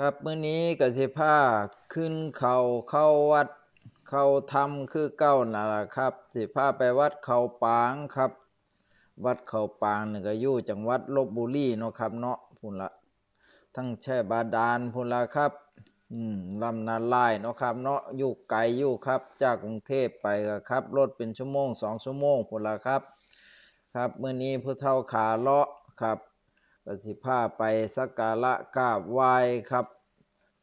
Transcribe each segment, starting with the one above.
ครับมื้อนี้กสิพาขึ้นเขาเข้าวัด เข้าธรรมคือเก้านั่นล่ะครับ สิพาไปวัดเขาปางครับ วัดเขาปางนี่ก็อยู่จังหวัดลบบุรีเนาะครับ เนาะพุ่นละทั้งแช่บาดาลพุ่นละครับ อืมลำนาลายเนาะครับ เนาะอยู่ไกลอยู่ครับ จากกรุงเทพไปก็ครับรถเป็นชั่วโมงสองชั่วโมงพุ่นละครับ ครับมื้อนี้ผู้เฒ่าขาเลาะครับ ก็สิพาไปสักการะกราบไหว้ครับ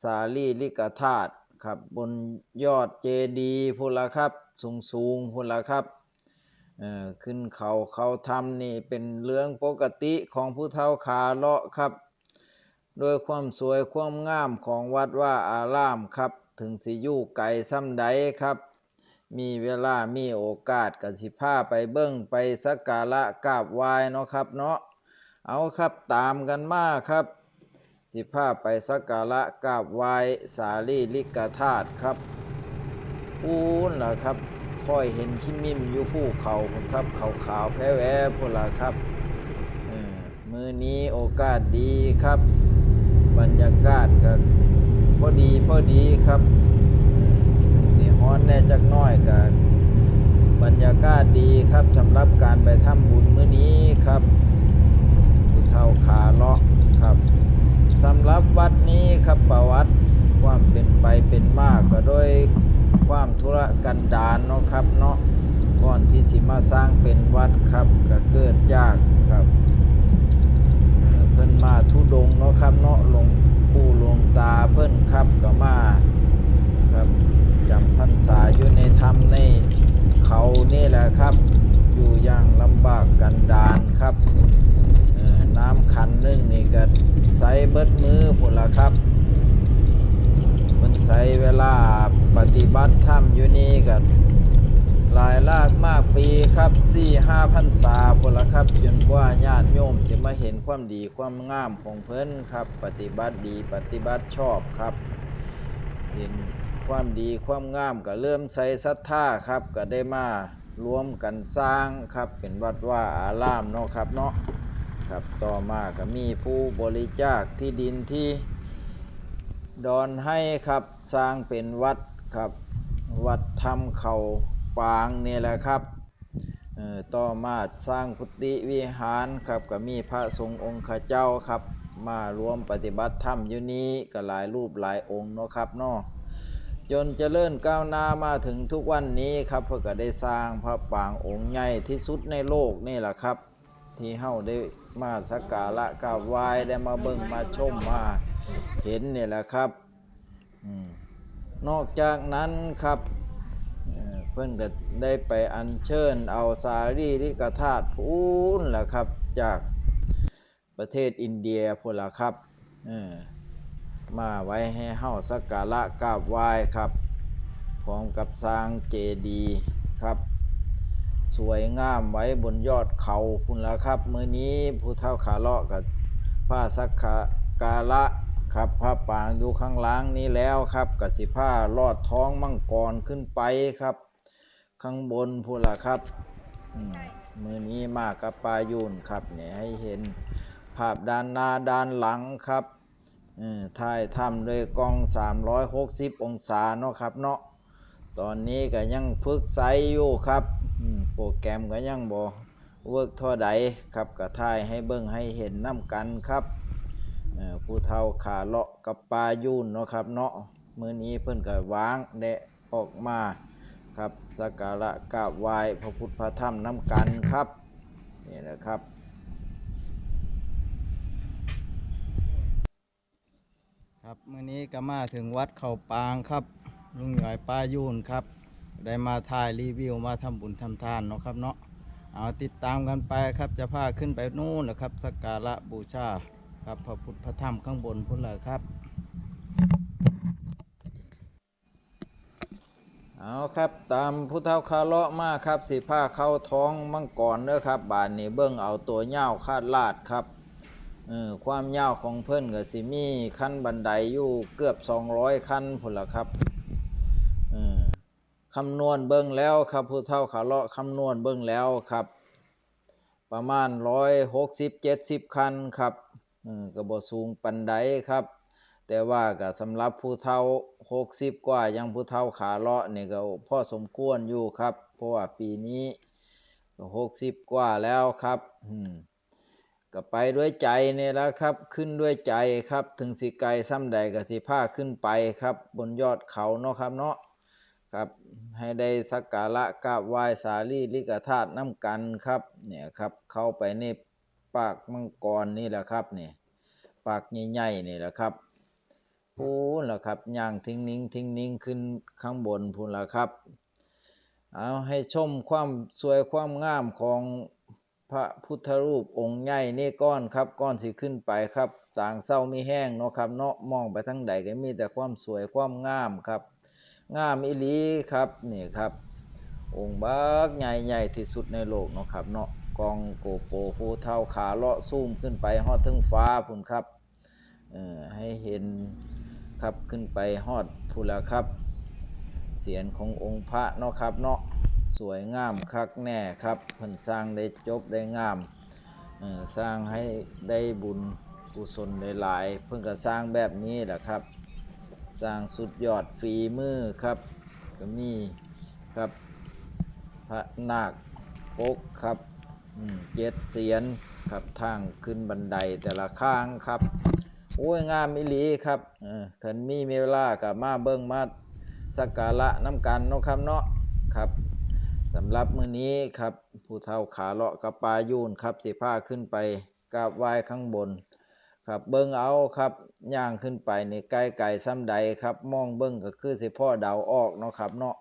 สาลีลิกธาตุครับบนยอดเจดีย์พุ่นละครับ สูงสูงๆพุ่นละครับขึ้นเขาเขาทำนี่เป็นเรื่องปกติของผู้เฒ่าขาเลาะครับโดยความสวยความงามของวัดว่าอารามครับ ถึงสิยู่ไกลซ้ำใดครับ มีเวลามีโอกาสก็สิพาไปเบิ้งไปสักการะกราบไหว้เนาะครับเนาะ เอาครับตามกันมาครับ สิพาไปสักการะกราบไหว้สาลีลิกธาตุครับปูนล่ะครับค่อยเห็นขี้มิมอยู่ภูเขาพุ่นครับเขาขาวแพ้แวพุ่นล่ะครับมือนี้โอกาสดีครับ บรรยากาศก็พอดีพอดีครับเออถึงสีฮ้อนแน่จักน้อยก็บรรยากาศดีครับสำหรับการไปทำบุญมื้อนี้ครับ เฒ่าขาเลาะครับสำหรับวัดนี้ครับประวัติความเป็นไปเป็นมาก็โดยความธุรกันดารเนาะครับเนาะก่อนที่สิมาสร้างเป็นวัดครับก็เกิดจากครับเอ่อเพิ่นมาทุดงเนาะครับเนาะหลวงปู่หลวงตาเพิ่นครับก็มาครับจำพรรษาอยู่ในธรรมในเขานี่แหละครับ อยู่อย่างลำบากกันดารครับเอ่อน้ำขันหนึงนี่ก็ใส่เบิดมือพุ่น ละครับเพิ่นใช้เวลาปฏิบัติธรรมอยู่นี่ก็หลายลากมากปีครับสี่ห้าพันษาพุ่นละครับจนกว่าญาติโยมสิมาเห็นความดีความงามของเพิ่นครับ ปฏิบัติดีปฏิบัติชอบครับ เห็นความดีความงามก็เริ่มใส่ศรัทธาครับ ก็ได้มารวมกันสร้างครับ เป็นวัดว่าอารามเนาะครับเนาะครับต่อมาก็มีผู้บริจาคที่ดินที่ ดอนให้ครับสร้างเป็นวัดครับ วัดธรรมเขาปางนี่แหละครับเอ่อต่อมาสร้างพุทธิวิหารครับก็มีพระสงฆ์องค์ข้าเจ้าครับ มารวมปฏิบัติธรรมอยู่นี้ก็หลายรูปหลายองค์เนาะครับเนาะจนเจริญก้าวหน้ามาถึงทุกวันนี้ครับเพื่อก็ได้สร้างพระปางองค์ใหญ่ที่สุดในโลกนี่แหละครับ ที่เฮาได้มาสักการะกราบไหว้ได้มาเบิ่งมาชมมา เห็นเนี่ยแหละครับนอกจากนั้นครับเอ่อเพิ่นก็ได้ไปอัญเชิญเอาสารีริกธาตุพูนล่ะครับจากประเทศอินเดียพุ่นละครับมาไว้ให้เฮาสักการะกราบไหว้ครับพร้อมกับสร้างเจดีย์ครับ สวยงามไว้บนยอดเขาพุ่นละครับ มื้อนี้ผู้เฒ่าขาเลาะกับผ้าสักการะ ครับพระปางอยู่ข้างล่างนี้แล้วครับกสิผ้าลอดท้องมังกรขึ้นไปครับ ข้างบนพูละครับมือนี้มากกับปลายุนครับเนี่ยให้เห็นภาพด้านหน้าด้านหลังครับถ่ายทำโดยกล้อง 360 องศาเนาะครับเนาะตอนนี้ก็ยังฝึกไซอยู่ครับโปรแกรมก็ยังบ่เวิร์กท่าใดครับก็ถ่ายให้เบิ่งให้เห็นน้ำกันครับ ผู้เฒ่าขาเลาะกับปลายุ่นเนาะครับเนาะมื้อนี้เพิ่นก็วางแดะออกมาครับสักการะกราบไหว้พระพุทธพระธรรมน้ำกันครับนี่แหละครับครับมื้อนี้ก็มาถึงวัดเขาปางครับ ลุงหน่อยป้ายุ่นครับ ได้มาถ่ายรีวิวมาทำบุญทำทานเนาะครับเนาะเอาติดตามกันไปครับจะพาขึ้นไปนู่นนะครับสักการะบูชา ครับพระพุทธพระธรรมข้างบนพุ่นเลยครับ เอาครับตามผู้เฒ่าคาเลาะมาครับสิผ้าเข้าท้องมังกรเด้อครับ บานนี้เบิ้งเอาตัวเง่าวคาดลาดครับออความยาวของเพิ่นก็สิมีขั้นบันไดอยู่เกือบ 200 ขั้นพุ่นละครับคำนวณเบิ้งแล้วครับผู้เฒ่าคาเลาะคำนวณเบิ้งแล้วครับ ประมาณ 160 70 คันครับ ก็บ่สูงปันไดครับ แต่ว่าก็สำหรับผู้เฒ่า60กว่ายังผู้เฒ่าขาเลาะนี่ก็พ่อสมควรอยู่ครับ เพราะว่าปีนี้ก็60กว่าแล้วครับก็ไปด้วยใจนี่แล้วครับ ขึ้นด้วยใจครับ ถึงสิไกลซ้ำใดก็สิพาขึ้นไปครับ บนยอดเขาเนาะครับเนาะครับ ให้ได้สักการะกราบไหว้สารีริกธาตุน้ำกันครับ เนี่ยครับ เข้าไปใน ปากมังกรนี่แหละครับเนี่ยปากใหญ่ๆนี่แหละครับพูนละครับย่างทิ้งนิ่งทิ้งนิ่งขึ้นข้างบนพูนละครับ เอาให้ชมความสวยความงามของพระพุทธรูปองค์ใหญ่นี่ก้อนครับก้อนสิขึ้นไปครับ ต่างเศร้ามีแห้งเนาะครับเนาะมองไปทั้งใดก็มีแต่ความสวยความงามครับ งามอิลีครับนี่ครับ องค์บักใหญ่ๆที่สุดในโลกเนาะครับเนาะ กองโกโปภูเท่าขาเลาะซูมขึ้นไปฮอดถึงฟ้าพุ่นครับให้เห็นครับขึ้นไปฮอดพูนละครับ เสียนขององค์พระเนาะครับเนาะสวยงามคักแน่ครับเพิ่นสร้างได้จบได้งามสร้างให้ได้บุญกุศลหลายๆเพิ่นก็สร้างแบบนี้แหละครับ สร้างสุดยอดฝีมือครับ ก็มีครับพระนาคปกครับ เจ็ดเสียนครับทางขึ้นบันไดแต่ละข้างครับโอ้ยงามอิลีครับเออขันมีเวลากับมาเบิ้งมาสักการะน้ำกันเนาะครับเนาะครับสำหรับมื้อนี้ครับผู้เฒ่าขาเลาะกับปลายูนครับสิผ้าขึ้นไปกราบไหว้ข้างบน ครับเบิ่งเอาครับย่างขึ้นไปในใกล้ไก่ซ้ำใดครับมองเบิ่งก็คือสิพ่อเดาออกเนาะครับเนาะ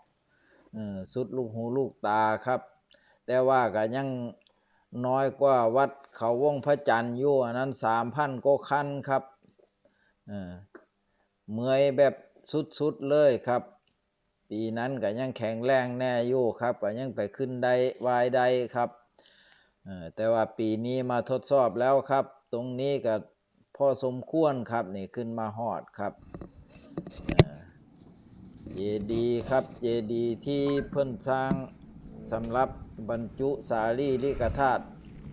เออสุดลูกหูลูกตาครับ แต่ว่าก็ยัง น้อยกว่าวัดเขาวงพระจันทร์อยู่อันนั้นสามพันก็คันครับเออเมื่อยแบบสุดๆเลยครับ ปีนั้นก็ยังแข็งแรงแน่อยู่ครับก็ยังไปขึ้นได้วายได้ครับเออแต่ว่าปีนี้มาทดสอบแล้วครับ ตรงนี้ก็พอสมควรครับนี่ขึ้นมาหอดครับเจดีครับเจดีที่เพิ่นสร้าง สำหรับบรรจุสารีริกธาตุ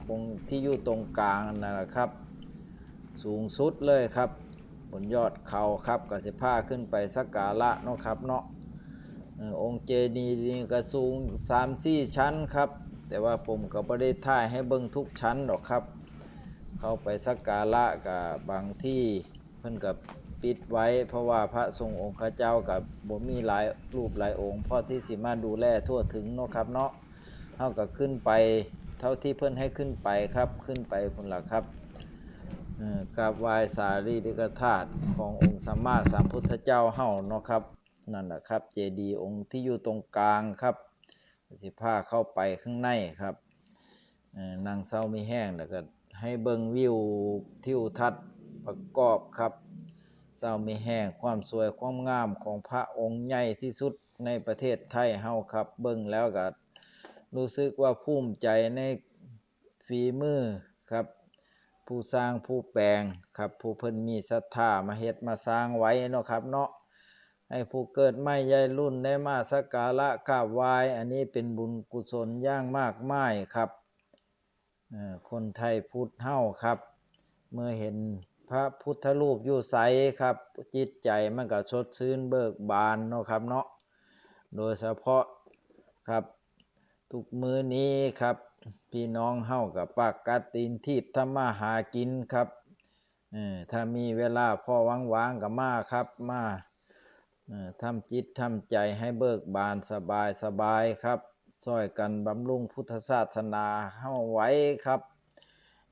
องค์ที่อยู่ตรงกลางนั่นแหละครับ สูงสุดเลยครับ บนยอดเขาครับก็สิพาขึ้นไปสักการะเนาะครับเนาะองค์เจดีย์นี่ก็สูงสามสี่ชั้นครับ แต่ว่าผมก็บ่ได้ถ่ายให้เบิ่งทุกชั้นดอกครับ เข้าไปสักการะกับบางที่เพิ่นกับ ปิดไว้ เพราะว่าพระทรงองค์ข้าเจ้ากับบ่มีหลายรูปหลายองค์พ่อที่สิมาดูแลทั่วถึงเนาะครับเนาะเฮาก็ขึ้นไปเท่าที่เพิ่นให้ขึ้นไปครับขึ้นไปพุ่นล่ะครับกราบไหว้สารีริกธาตุขององค์สัมมาสัมพุทธเจ้าเฮาเนาะครับนั่นแหละครับเจดีย์องค์ที่อยู่ตรงกลางครับสิพาเข้าไปข้างในครับเอ่อนางเศร้ามีแห้งแล้วก็ให้เบิ่งวิวทิวทัศน์ประกอบครับ เศร้ามีแห้งความสวยความงามของพระองค์ใหญ่ที่สุดในประเทศไทยเฮาครับ เบิ่งแล้วก็รู้สึกว่าภูมิใจในฝีมือครับ ผู้สร้างผู้แปลงครับผู้เพิ่นมีศรัทธามาเฮ็ดมาสร้างไว้เนาะครับเนาะให้ผู้เกิดใหม่ยายรุ่นได้มาสักการะกราบไหว้อันนี้เป็นบุญกุศลย่างมากมายครับคนไทยพุทธเฮ้าครับ เมื่อเห็น พระพุทธรูปอยู่ใสครับ จิตใจมันก็สดชื่นเบิกบานเนาะครับเนาะโดยเฉพาะครับ ทุกมือนี้ครับ พี่น้องเฮากับปากกัดตีนทีบทำมาหากินครับถ้ามีเวลาพ่อว่างๆก็มาครับมาทำจิตทำใจให้เบิกบานสบายสบายครับช่วยกันบำรุงพุทธศาสนาเฮาไว้ครับ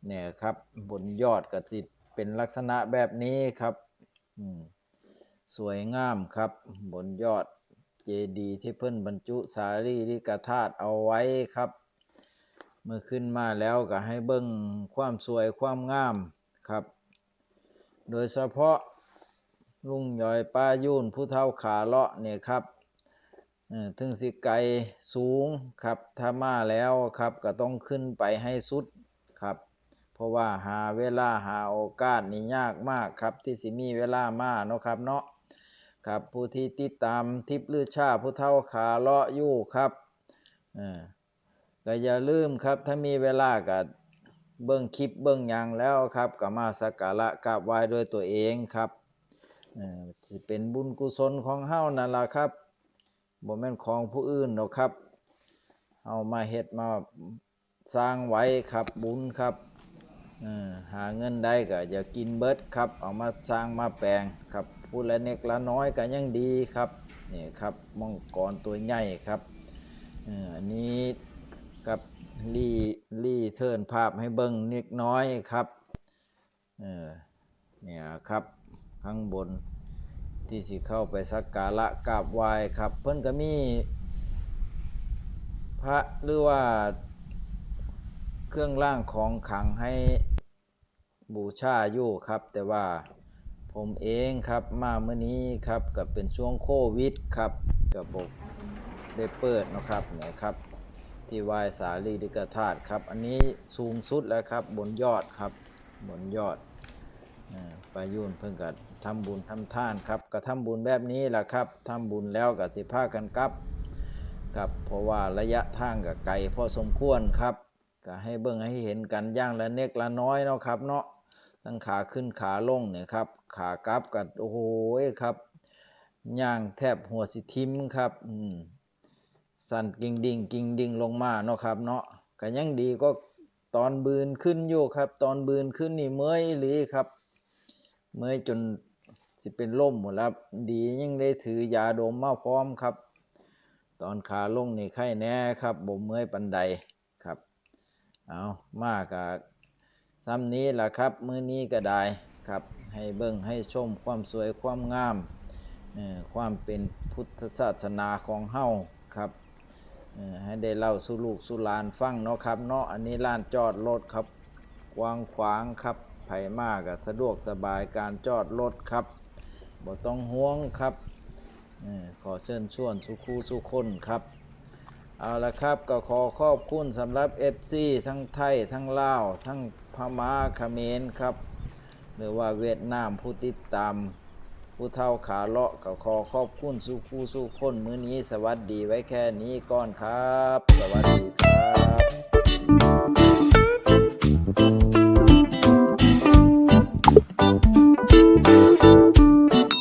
เนี่ยครับบนยอดก็สิ เป็นลักษณะแบบนี้ครับ สวยงามครับ บนยอดเจดีย์ที่เพิ่นบรรจุสารีริกธาตุเอาไว้ครับ เมื่อขึ้นมาแล้วก็ให้เบิ่งความสวยความงามครับ โดยเฉพาะลุงหยอยป้ายุ่นผู้เฒ่าขาเลาะเนี่ยครับถึงสิไกลสูงครับ ถ้ามาแล้วครับก็ต้องขึ้นไปให้สุด เพราะว่าหาเวลาหาโอกาสนี่ยากมากครับ ที่สิมีเวลามาเนาะครับเนาะครับผู้ที่ติดตามทิพลือชาผู้เฒ่าขาเลาะอยู่ครับเออก็อย่าลืมครับถ้ามีเวลาก็เบิ่งคลิปเบิ่งยังแล้วครับก็มาสักการะกราบไหว้ด้วยตัวเองครับเออสิเป็นบุญกุศลของเฮานั่นล่ะครับบ่แม่นของผู้อื่นดอกครับเฮามาเฮ็ดมาสร้างไว้ครับบุญครับ หาเงินได้ก็อย่ากินเบิดครับเอามาสร้างมาแปลงครับผู้ละเน็กละน้อยก็ยังดีครับนี่ครับมังกรตัวใหญ่ครับอันนี้กับรีรีเทิร์นภาพให้เบิ่งนิดน้อยครับเนี่ยครับข้างบนที่สิเข้าไปสักการะกราบไหว้ครับ เพิ่นก็มีพระหรือว่า เครื่องร่างของขังให้บูชาอยู่ครับ แต่ว่าผมเองครับมาเมื่อนี้ครับก็เป็นช่วงโควิดครับกับบกได้เปิดนะครับเนี่ยครับ ที่ไหวสารีริกธาตุครับ อันนี้สูงสุดแล้วครับบนยอดครับบนยอดอ่าไปยุ่นเพิ่งก็ทำบุญทำท่านครับก็ทำบุญแบบนี้แหละครับทำบุญแล้วก็สิพากันกลับครับเพราะว่าระยะทางก็ไกลพอสมควรครับ ก็ให้เบิ่งให้เห็นกันย่างละเน็กละน้อยเนาะครับเนาะทั้งขาขึ้นขาลงเนี่ยครับขากลับกันโอ้โหครับย่างแทบหัวสิทิมครับอืมสั่นกิ่งดิ่งกิ่งดิ่งลงมาเนาะครับเนาะก็ยังดีก็ตอนบืนขึ้นอยู่ครับ ตอนบืนขึ้นนี่เมื่อยอีหลีครับ เมื่อยจนสิเป็นล่มหมดแล้วดียังได้ถือยาดมมาพร้อมครับ ตอนขาลงนี่ไข้แน่ครับบ่เมื่อยปันใด เอามากกะซ้ำนี้ล่ะครับ มื้อนี้ก็ได้ครับ ให้เบิ่งให้ชมความสวยความงาม ความเป็นพุทธศาสนาของเฮาครับให้ได้เล่าสู่ลูกสู่หลานฟังเนาะครับเนาะอันนี้ลานจอดรถครับกว้างขวางครับไผมากอะสะดวกสบายการจอดรถครับบ่ต้องห่วงครับขอเชิญชวนสุคูสุคนครับ เอาละครับก็ขอขอบคุณสำหรับ FC ทั้งไทย ทั้งลาว ทั้งพม่าเขมรครับ หรือว่าเวียดนามผู้ติดตาม ผู้เท่าขาเลาะก็ขอขอบคุณสู้คู่สู้คนมื้อนี้ สวัสดีไว้แค่นี้ก่อนครับ สวัสดีครับ